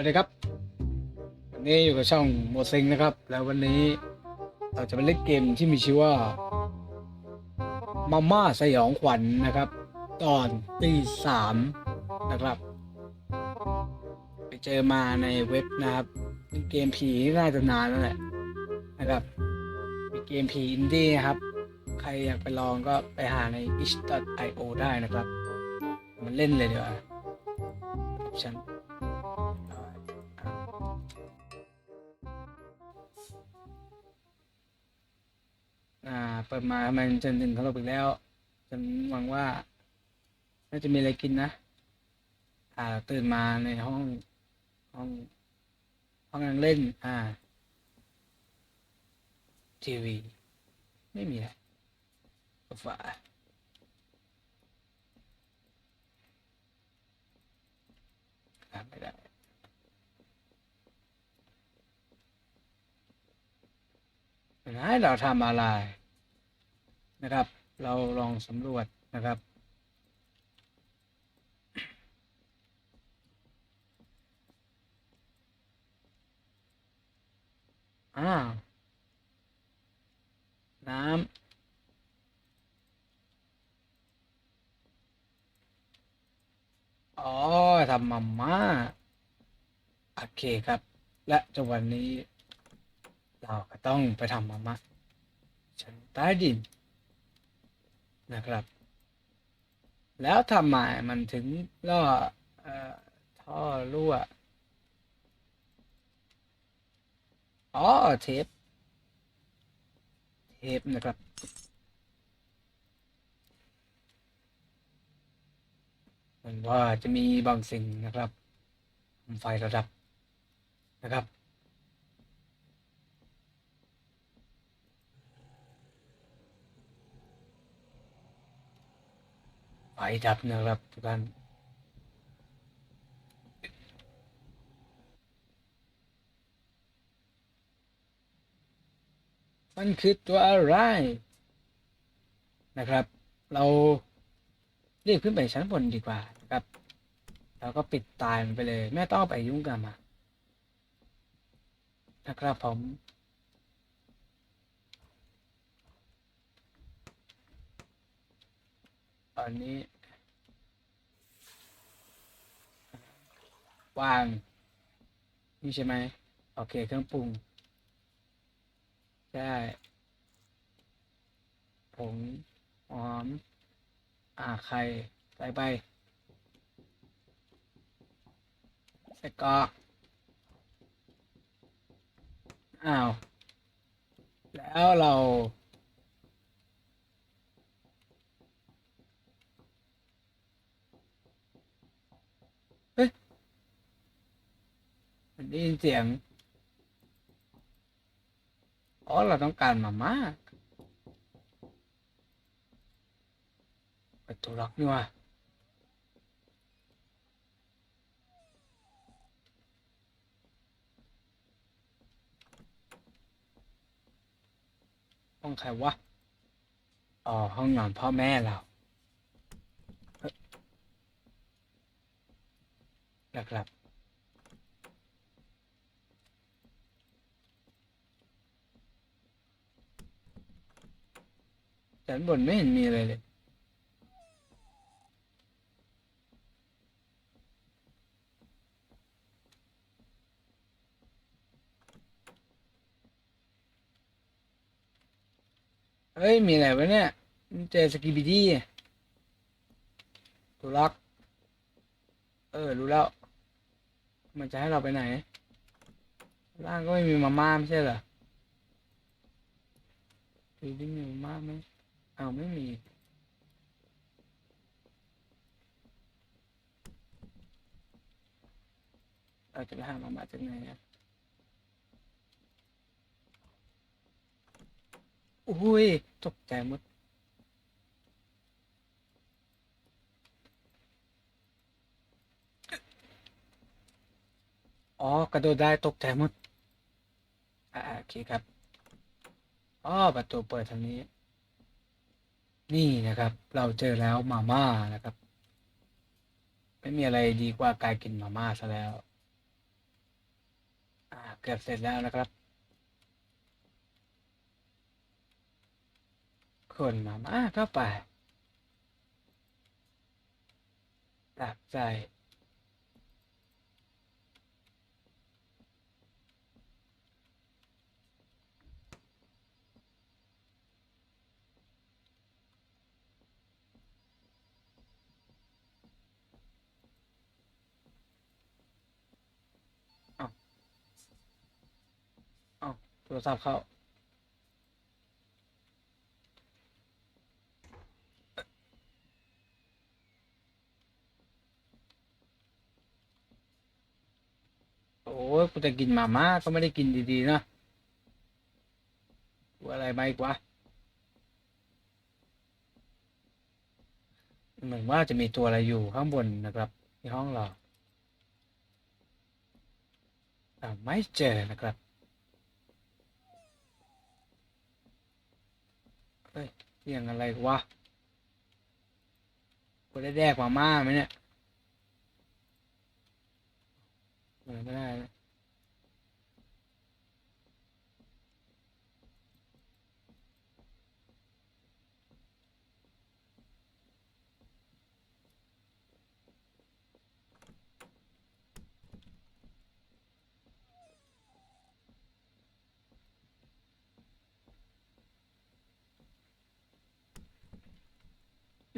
วัสดีครับ วันนี้อยู่กับช่องโมเซงนะครับ แล้ววันนี้เราจะมาเล่นเกมที่มีชื่อว่ามาม่าสยองขวัญนะครับ ตอนตีสามนะครับ ไปเจอมาในเว็บนะครับเป็นเกมผีน่าจะนานแล้วแหละนะครับเป็นเกมผีอินดี้นะครับ ใครอยากไปลองก็ไปหาใน itch.io ได้นะครับ มันเล่นเลยดีกว่าฉัน เปิดมามันจนถึงเขาลบอีกแล้วฉันหวังว่าน่าจะมีอะไรกินนะ อ่า ตื่นมาในห้องห้องห้องนั่งเล่น อ่า ทีวี ไม่มีอะไรฝาอ่าไม่ได้ให้เราทำอะไร นะครับ เราลองสำรวจนะครับอ้าน้ำอ๋อทำมาม่าโอเคครับ และจังหวันนี้ เราก็ต้องไปทำมาม่าชั้นใต้ดิน นะครับ แล้วทำไมมันถึงล่อท่อรั่วอ๋อเทปเทปนะครับ มันว่าจะมีบางสิ่งนะครับไฟระดับนะครับ ไฟดับนะครับทุกท่านมันคือตัวอะไรนะครับ เราเรีบขึ้นไปชั้นบนดีกว่านะครับ แล้วก็ปิดตายมันไปเลย ไม่ต้องไปยุ่งกับมันนะครับผม ตอนนี้ วาง นี่ใช่ไหม โอเค เครื่องปรุงใช่ผงหอม อ่าไข่ใส่ไปใส่กอก อ้าว แล้วเรา ได้ยินเสียง อ๋อ เราต้องการมาม่าประตูล็อกนี่ว่ะห้องใครวะ อ๋อ ห้องนอนพ่อแม่เราเฮ้ยนะครับ ชั้นบนไม่เห็นมีอะไรเลยเฮ้ย มีอะไรวะเนี่ยเจอสกิบิดี้ตัวล็อก เออ รู้แล้ว มันจะให้เราไปไหน ล่างก็ไม่มีมาม่าไม่ใช่เหรอดูดิมีมาม่าไหม เอาไม่มี เราจะไปหามามาจากไหนอะอุ้ยตกใจหมดอ๋อกระโดดได้ตกใจหมด อ่าโอเคครับ อ๋อประตูเปิดทางนี้ นี่นะครับ เราเจอแล้วมาม่านะครับ ไม่มีอะไรดีกว่าการกินมาม่าซะแล้วเกือบเสร็จแล้วนะครับคนมาม่าเข้าไปตักใจ เอ้า โทรศัพท์เข้า โอ้ยกูจะกินมาม่าก็ไม่ได้กินดีๆ นะกูอะไรมาอีกวะเหมือนว่าจะมีตัวอะไรอยู่ข้างบนนะครับที่ห้องเราแต่ไม่เจอนะครับ ฮ้ยเสียงอะไรวะกูได้แดกมาม่าไหมเนี่ยเปิดไม่ได้นะ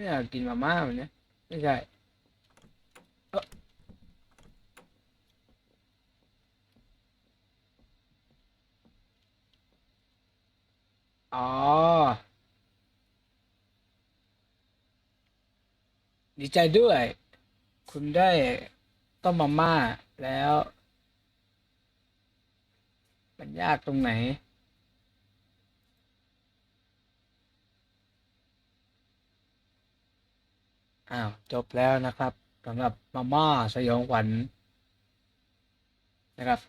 ไม่อยากกินมาม่ามันเนี่ยไม่ใช่อ๋อ ดีใจด้วย คุณได้ต้มมาม่าแล้ว มันยากตรงไหน อ้าวจบแล้วนะครับสำหรับมาม่าสยองขวัญนะครับ